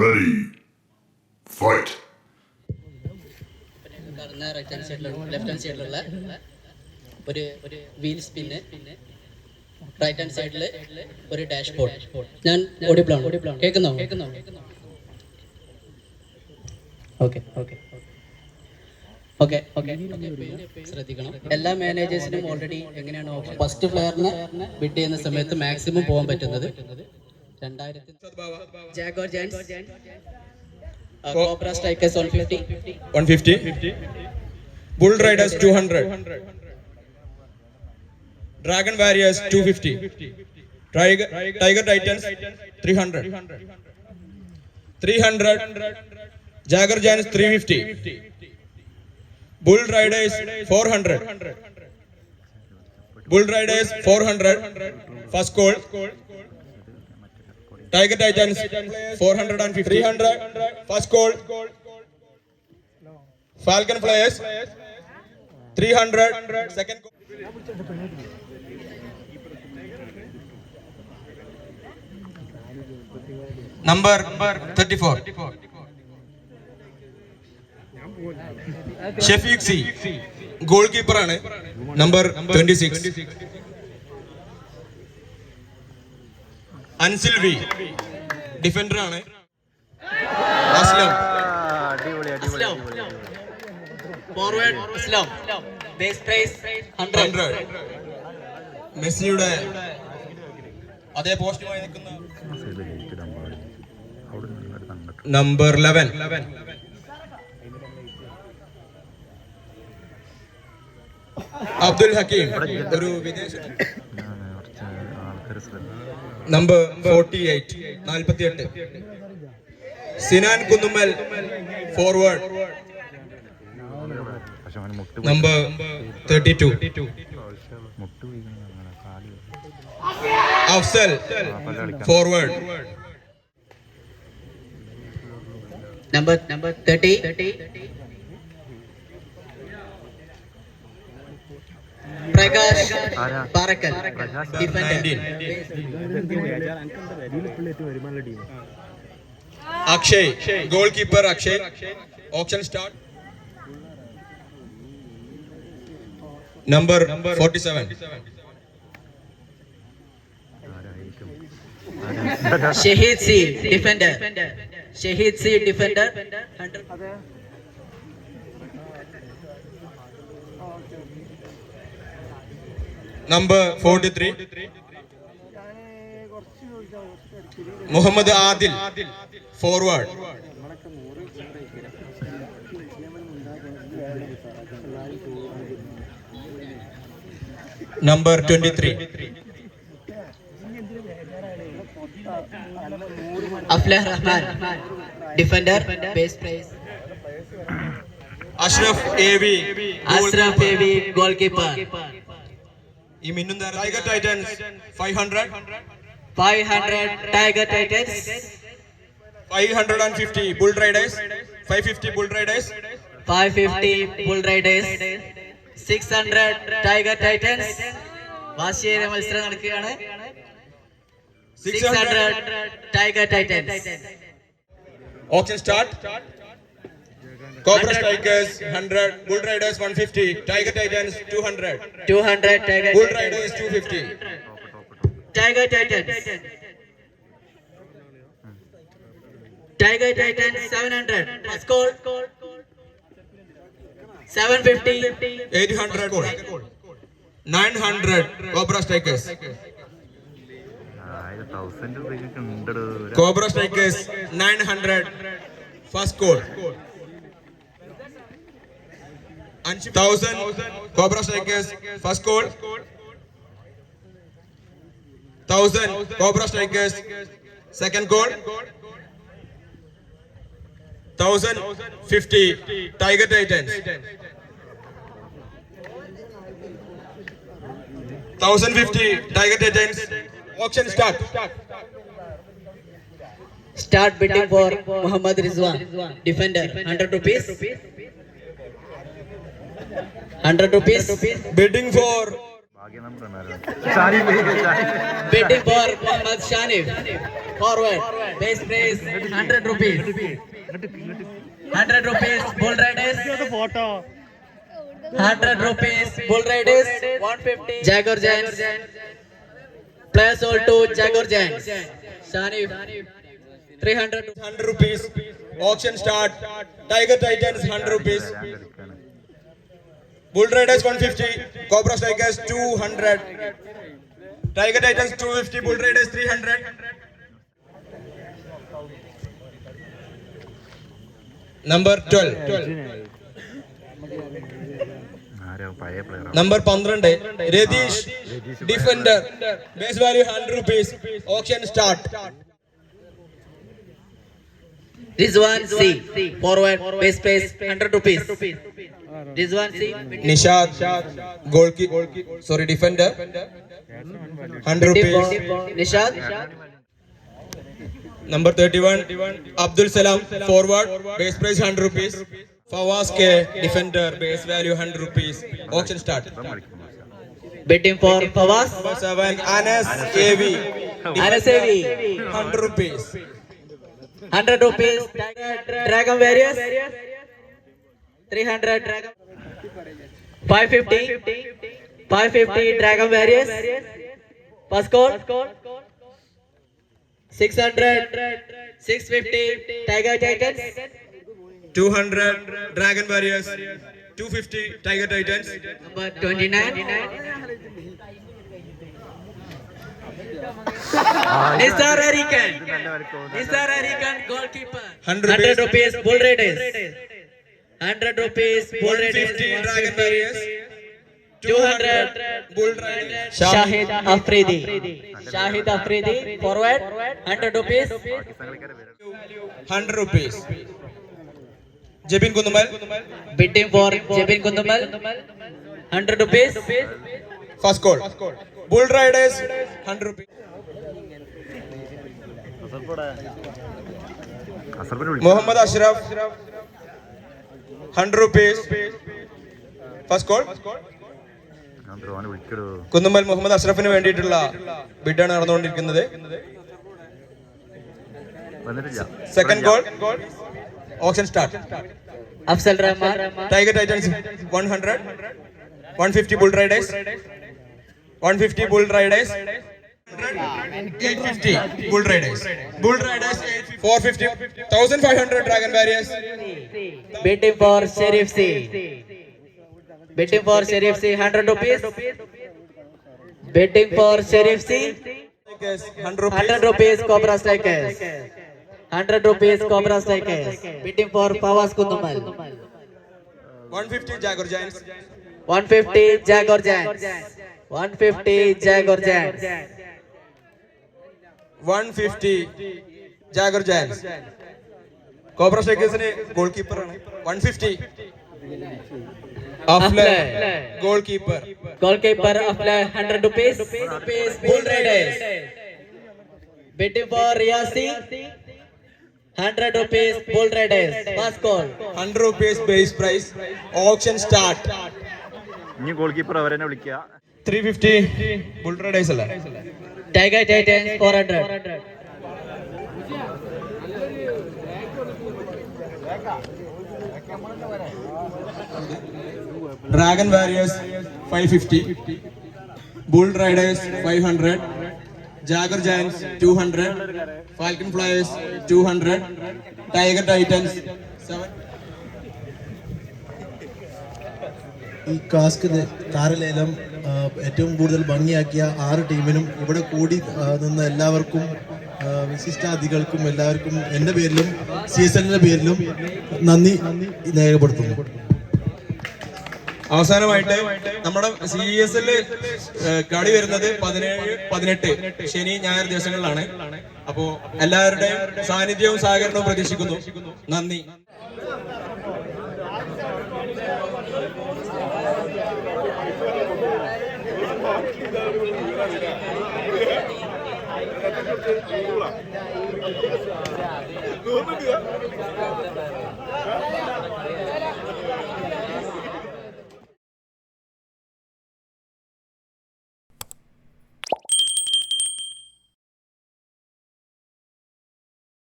Ready. Fight. കാണുന്ന right hand left hand സൈഡിലുള്ള ഒരു ഒരു വീൽ സ്പിന്ന് പിന്നെ റൈറ്റ് ഹാൻഡ് സൈഡിൽ ഒരു ഡാഷ് ബോർഡ് ഞാൻ ഓഡിബിൾ ആണ്? കേൾക്കുന്നോ? കേൾക്കുന്നോ ഓക്കെ ഓക്കെ ഓക്കെ ഓക്കെ ശ്രദ്ധിക്കണം. എല്ലാ മാനേജേഴ്സിനും ഓൾറെഡി എങ്ങനെയാണ് ഫസ്റ്റ് ഫ്ലെയറിന് ബിഡ് ചെയ്യുന്ന സമയത്ത് മാക്സിമം പോകാൻ പറ്റുന്നത്? രണ്ടായിരത്തി Jaguar Jans Cobra Strikers one fifty 150 bull riders 200 dragon warriors 250 tiger tiger titans 300 300 jagger giants 350 bull riders 400 bull riders 400 first call tiger titans 450 300 first call Falcon players 300 second number 34 Shafeeq C goalkeeper ആണ് number twenty six Ansil V. Defender ആണ്. Aslam. Forward Aslam. Base price hundred hundred മെസ്സിയുടെ അതേ പോസ്റ്റുമായി നിൽക്കുന്ന number eleven Abdul Hakeem ഒരു വിദേശ number forty eight നാൽപ്പത്തി എട്ട് Sinan Kunnummal forward number thirty two Afsal forward number number thirty Prakash ആരാ? Parakkal Prakash defender nineteen Akshay goalkeeper Akshay option start number forty seven ആരായിരിക്കും Shaheed C defender Shaheed C defender number forty three Muhammad Adil forward number twenty three Aflah Rahman defender base price Ashraf A V A AV goalkeeper ഈ മിന്നും Tiger Titans five hundred five hundred Tiger Titans five hundred and fifty Bull Riders five fifty Bull Riders five fifty Bull Riders six hundred Tiger Titans വാശിയേറിയ മത്സരം നടക്കുകയാണ്. Six hundred Tiger Titans Auction start. Cobra Strikers 100, Bull Riders 150, Tiger Titans 200, two hundred Tiger Bull Riders 250, Tiger Titans. Tiger Titans seven hundred score seven fifty 800, 900, Cobra Strikers, ആയിരം thousand രൂപയ്ക്ക് ഉണ്ടോ Cobra Strikers 900, 1000 Cobra Strikers, first goal. 1000 Cobra Strikers, second goal. 1050 Tiger Titans. 1050 Tiger Titans. Auction start. Start bidding for Muhammad Rizwan, defender. 100 rupees. Hundred rupees betting for betting for Mohammed Shanif. Forward base price hundred rupees hundred rupees Bull Riders photo hundred rupees Bull Riders one fifty Jaguar Giants plus all two Jaguar Giants Shanif three hundred hundred rupees auction start Tiger Titans hundred rupees Titans 100 rupees. എടുക്കാണ് Bull Riders 150. Cobra Strikers 200. Tiger Titans 250. Bull Riders 300. Number 12. ആരോ പഴയ player number പന്ത്രണ്ട് Ratheesh defender base value hundred rupees option start Rizwan C. Forward. Base price 100 rupees. Nishad goal sorry defender hundred rupees Nishad number thirty one Abdul Salam forward base price hundred rupees Fawas K defender base value hundred rupees auction start betting for Fawas seven Anas AV Anas AV hundred rupees hundred rupees Dragon Warriors Dragon five fifty five fifty Dragon Warriors Tiger two Dragon Warriors two fifty Tiger Titan number twenty 100 rupees. bull rate is. Hundred rupees Bull two hundred Bull Shahid Afridi Shahid Afridi forward hundred rupees hundred rupees Jebin Kundamal bidding for Jebin Kundamal 100 rupees. First call. Bull riders 100 rupees. Mohammed Ashraf hundred rupees first call Kunnummal Muhammad അഷ്റഫിന് വേണ്ടിയിട്ടുള്ള ബിഡാണ് നടന്നുകൊണ്ടിരിക്കുന്നത്. Second call auction start Afsal Rahman. Tiger Titans one hundred one fifty Bull Riders one fifty Bull Riders 850 bull riders bull riders 450 1500 dragon barriers betting for sheriff c betting for sheriff c 100 rupees betting for sheriff c 100 rupees cobra strikers 100 rupees cobra strikers betting for pawas kundumal 150 jaguar giants 150 jaguar giants 150 jaguar giants one fifty Jaguar Giants Cobra സ്ട്രൈക്കേഴ്സിന് ഗോൾ കീപ്പറാണ് one fifty goalkeeper of 100 rupees. rupees Bull Raiders. Bidding for Riyasi. 100 rupees Bull Raiders. First call. Hundred rupees base price option start ഇനി goalkeeper അവരെന്നെ വിളിക്കുക three fifty bull Riders അല്ലേ Tiger Titans 400. Dragon Warriors five fifty Bull Raiders five hundred Jaguar Giants two hundred Falcon Flyers two hundred Tiger Titans ഈ കാസ്ക് താരലേലം ആ, ഏറ്റവും കൂടുതൽ ഭംഗിയാക്കിയ ആറ് ടീമിനും ഇവിടെ കൂടി നിന്ന് എല്ലാവർക്കും വിശിഷ്ടാതികൾക്കും എല്ലാവർക്കും എന്റെ പേരിലും സി എസ് എല്ലിന്റെ പേരിലും നന്ദി രേഖപ്പെടുത്തുന്നു. അവസാനമായിട്ട് നമ്മുടെ സി എസ് എൽ കളി വരുന്നത് പതിനേഴ് പതിനെട്ട് ശനി ഞായർ ദിവസങ്ങളിലാണ്. അപ്പോ എല്ലാവരുടെയും സാന്നിധ്യവും സഹകരണവും പ്രതീക്ഷിക്കുന്നു. നന്ദി. നൂറാ